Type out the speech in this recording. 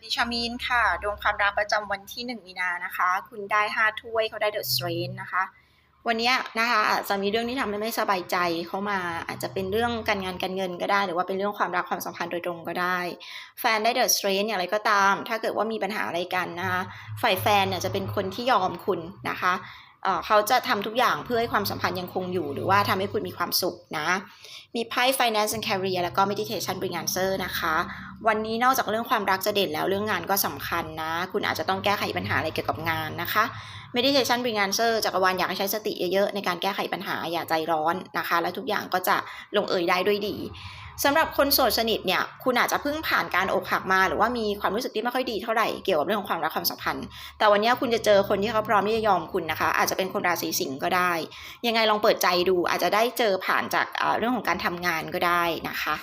วัสดีชามีนค่ะ ดวงความรักประจำวันที่ 1 มีนานะคะ คุณได้ 5 ถ้วยเขาได้เดอะสเตรนนะคะ วันนี้นะคะอาจจะมีเรื่องที่ทำให้ไม่สบายใจเข้ามาอาจจะเป็นเรื่องการงานการเงินก็ได้ หรือว่าเป็นเรื่องความรักความสัมพันธ์โดยตรงก็ได้ แฟนได้เดอะสเตรนอย่างไรก็ตาม ถ้าเกิดว่ามีปัญหาอะไรกันนะคะฝ่ายแฟนเนี่ยจะเป็นคนที่ยอมคุณนะคะเขาจะทำทุกอย่างเพื่อให้ความสัมพันธ์ยังคงอยู่ หรือว่าทำให้คุณมีความสุขนะ มีไพ่ finance and career แล้วก็ meditation bring answer นะคะ วันนี้นอกจากเรื่องความรักจะเด่นแล้วเรื่องงานก็สำคัญนะ คุณอาจจะต้องแก้ไขปัญหาอะไรเกี่ยวกับงานนะคะ meditation bring answer จักรวาลอยากให้ใช้สติเยอะๆในการแก้ไขปัญหาอย่าใจร้อนนะคะ และทุกอย่างก็จะลงเอยได้ด้วยดีสำหรับคนโสดสนิทเนี่ย คุณอาจจะเพิ่งผ่านการอกหักมาหรือว่ามีความรู้สึกที่ไม่ค่อยดีเท่าไหร่เกี่ยวกับเรื่องของความรักความสัมพันธ์ แต่วันนี้คุณจะเจอคนที่เขาพร้อมที่จะยอมคุณนะคะ อาจจะเป็นคนราศีสิงห์ก็ได้ ยังไงลองเปิดใจดูอาจจะได้เจอผ่านจากเอ่อเรื่องของการทำงานก็ได้นะคะ